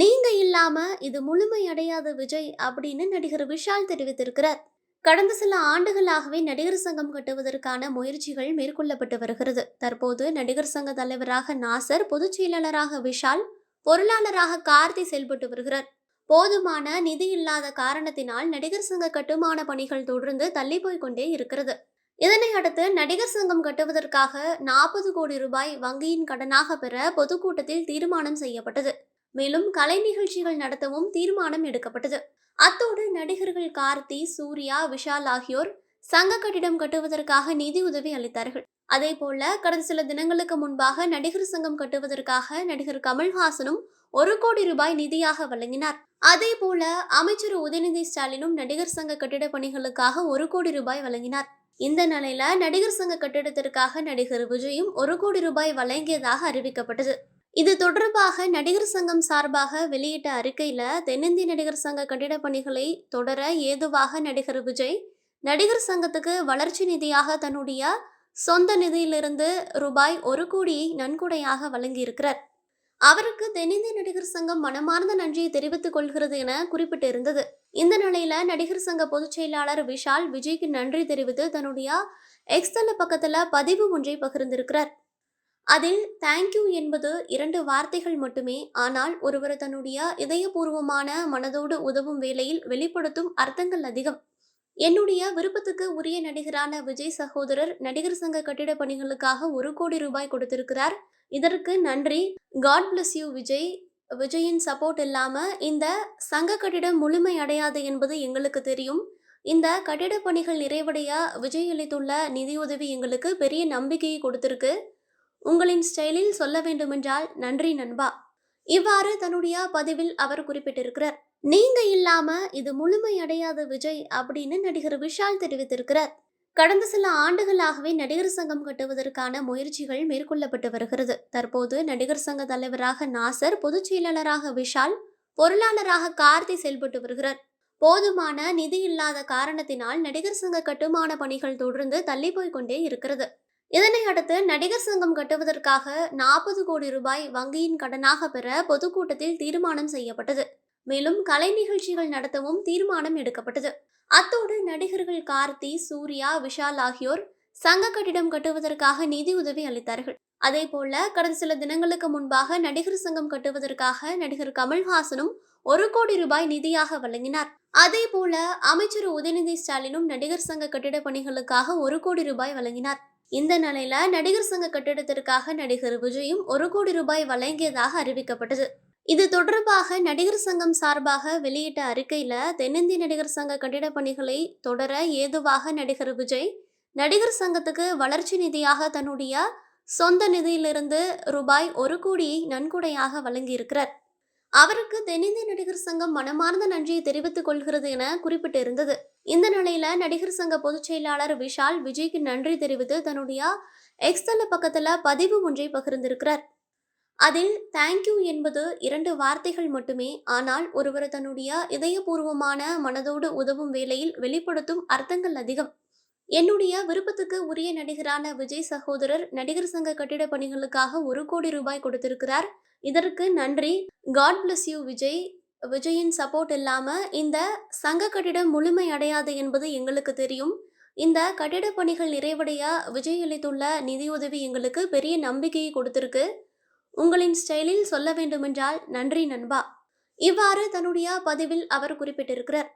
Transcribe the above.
நீங்க இல்லாம இது முழுமையடையாத விஜய் அப்படின்னு நடிகர் விஷால் தெரிவித்திருக்கிறார். கடந்த சில ஆண்டுகளாகவே நடிகர் சங்கம் கட்டுவதற்கான முயற்சிகள் மேற்கொள்ளப்பட்டு வருகிறது. தற்போது நடிகர் சங்க தலைவராக நாசர் பொதுச் செயலாளராக விஷால் பொருளாளராக கார்த்தி செயல்பட்டு வருகிறார். போதுமான நிதி இல்லாத காரணத்தினால் நடிகர் சங்க கட்டுமான பணிகள் தொடர்ந்து தள்ளி போய் கொண்டே இருக்கிறது. இதனை அடுத்து நடிகர் சங்கம் கட்டுவதற்காக நாற்பது கோடி ரூபாய் வங்கியின் கடனாக பெற பொதுக்கூட்டத்தில் தீர்மானம் செய்யப்பட்டது. மேலும் கலை நிகழ்ச்சிகள் நடத்தவும் தீர்மானம் எடுக்கப்பட்டது. அத்தோடு நடிகர்கள் கார்த்தி சூர்யா விஷால் ஆகியோர் சங்க கட்டிடம் கட்டுவதற்காக நிதி உதவி அளித்தார்கள். அதே போல கடந்த சில தினங்களுக்கு முன்பாக நடிகர் சங்கம் கட்டுவதற்காக நடிகர் கமல்ஹாசனும் ஒரு கோடி ரூபாய் நிதியாக வழங்கினார். அதே போல அமைச்சர் உதயநிதி ஸ்டாலினும் நடிகர் சங்க கட்டிட பணிகளுக்காக ஒரு கோடி ரூபாய் வழங்கினார். இந்த நிலையில நடிகர் சங்க கட்டிடத்திற்காக நடிகர் விஜயும் ஒரு கோடி ரூபாய் வழங்கியதாக அறிவிக்கப்பட்டது. இது தொடர்பாக நடிகர் சங்கம் சார்பாக வெளியிட்ட அறிக்கையில் தென்னிந்திய நடிகர் சங்க கட்டிட பணிகளை தொடர ஏதுவாக நடிகர் விஜய் நடிகர் சங்கத்துக்கு வளர்ச்சி நிதியாக தன்னுடைய சொந்த நிதியிலிருந்து ரூபாய் ஒரு கோடியை நன்கொடையாக வழங்கியிருக்கிறார். அவருக்கு தென்னிந்திய நடிகர் சங்கம் மனமார்ந்த நன்றியை தெரிவித்துக் கொள்கிறது என குறிப்பிட்டிருந்தது. இந்த நிலையில நடிகர் சங்க பொதுச் செயலாளர் விஷால் விஜய்க்கு நன்றி தெரிவித்து தன்னுடைய எக்ஸ்தல பக்கத்துல பதிவு ஒன்றை பகிர்ந்திருக்கிறார். அதில் தேங்க்யூ என்பது இரண்டு வார்த்தைகள் மட்டுமே. ஆனால் ஒருவர் தன்னுடைய இதயபூர்வமான மனதோடு உதவும் வேளையில் வெளிப்படுத்தும் அர்த்தங்கள் அதிகம். என்னுடைய விருப்பத்துக்கு உரிய நடிகரான விஜய் சகோதரர் நடிகர் சங்க கட்டிட பணிகளுக்காக ஒரு கோடி ரூபாய் கொடுத்திருக்கிறார். இதற்கு நன்றி. God bless you Vijay. விஜயின் சப்போர்ட் இல்லாமல் இந்த சங்க கட்டிடம் முழுமை அடையாது என்பது எங்களுக்கு தெரியும். இந்த கட்டிட பணிகள் நிறைவடைய விஜய் அளித்துள்ள நிதியுதவி எங்களுக்கு பெரிய நம்பிக்கையை கொடுத்திருக்கு. உங்களின் ஸ்டைலில் சொல்ல வேண்டுமென்றால் நன்றி நண்பா. இவ்வாறு தன்னுடைய பதிவில் அவர் குறிப்பிட்டிருக்கிறார். நீங்க இல்லாம இது முழுமை அடையாத விஜய் அப்படின்னு நடிகர் விஷால் தெரிவித்திருக்கிறார். கடந்த சில ஆண்டுகளாகவே நடிகர் சங்கம் கட்டுவதற்கான முயற்சிகள் மேற்கொள்ளப்பட்டு வருகிறது. தற்போது நடிகர் சங்க தலைவராக நாசர் பொதுச் செயலாளராக விஷால் பொருளாளராக கார்த்தி செயல்பட்டு வருகிறார். போதுமான நிதி இல்லாத காரணத்தினால் நடிகர் சங்க கட்டுமான பணிகள் தொடர்ந்து தள்ளி போய்கொண்டே இருக்கிறது. இதனை அடுத்து நடிகர் சங்கம் கட்டுவதற்காக நாற்பது கோடி ரூபாய் வங்கியின் கடனாக பெற பொதுக்கூட்டத்தில் தீர்மானம் செய்யப்பட்டது. மேலும் கலை நிகழ்ச்சிகள் நடத்தவும் தீர்மானம் எடுக்கப்பட்டது. அத்தோடு நடிகர்கள் கார்த்தி சூர்யா விஷால் ஆகியோர் சங்க கட்டிடம் கட்டுவதற்காக நிதி உதவி அளித்தார்கள். அதே போல கடந்த சில தினங்களுக்கு முன்பாக நடிகர் சங்கம் கட்டுவதற்காக நடிகர் கமல்ஹாசனும் ஒரு கோடி ரூபாய் நிதியாக வழங்கினார். அதே போல அமைச்சர் உதயநிதி ஸ்டாலினும் நடிகர் சங்க கட்டிட பணிகளுக்காக ஒரு கோடி ரூபாய் வழங்கினார். இந்த நிலையில நடிகர் சங்க கட்டிடத்திற்காக நடிகர் விஜயும் ஒரு கோடி ரூபாய் வழங்கியதாக அறிவிக்கப்பட்டது. இது தொடர்பாக நடிகர் சங்கம் சார்பாக வெளியிட்ட அறிக்கையில தென்னிந்திய நடிகர் சங்க கட்டிட பணிகளை தொடர ஏதுவாக நடிகர் விஜய் நடிகர் சங்கத்துக்கு வளர்ச்சி நிதியாக தன்னுடைய சொந்த நிதியிலிருந்து ரூபாய் ஒரு கோடியை நன்கொடையாக வழங்கியிருக்கிறார். அவருக்கு தென்னிந்திய நடிகர் சங்கம் மனமார்ந்த நன்றியை தெரிவித்துக் கொள்கிறது என குறிப்பிட்டிருந்தது. இந்த நிலையில நடிகர் சங்க பொதுச் செயலாளர் விஷால் விஜய்க்கு நன்றி தெரிவித்து தன்னுடைய எக்ஸ்தல பக்கத்துல பதிவு ஒன்றை பகிர்ந்திருக்கிறார். அதில் தேங்க்யூ என்பது இரண்டு வார்த்தைகள் மட்டுமே. ஆனால் ஒருவர் தன்னுடைய இதயபூர்வமான மனதோடு உதவும் வேளையில் வெளிப்படுத்தும் அர்த்தங்கள் அதிகம். என்னுடைய விருப்பத்துக்கு உரிய நடிகரான விஜய் சகோதரர் நடிகர் சங்க கட்டிட பணிகளுக்காக ஒரு கோடி ரூபாய் கொடுத்திருக்கிறார். இதற்கு நன்றி. God bless you Vijay. விஜயின் சப்போர்ட் இல்லாமல் இந்த சங்க கட்டிடம் முழுமை அடையாது என்பது எங்களுக்கு தெரியும். இந்த கட்டிட பணிகள் நிறைவடைய விஜய் அளித்துள்ள நிதியுதவி எங்களுக்கு பெரிய நம்பிக்கையை கொடுத்திருக்கு. உங்களின் ஸ்டைலில் சொல்ல வேண்டுமென்றால் நன்றி நண்பா. இவ்வாறு தன்னுடைய பதிவில் அவர் குறிப்பிட்டிருக்கிறார்.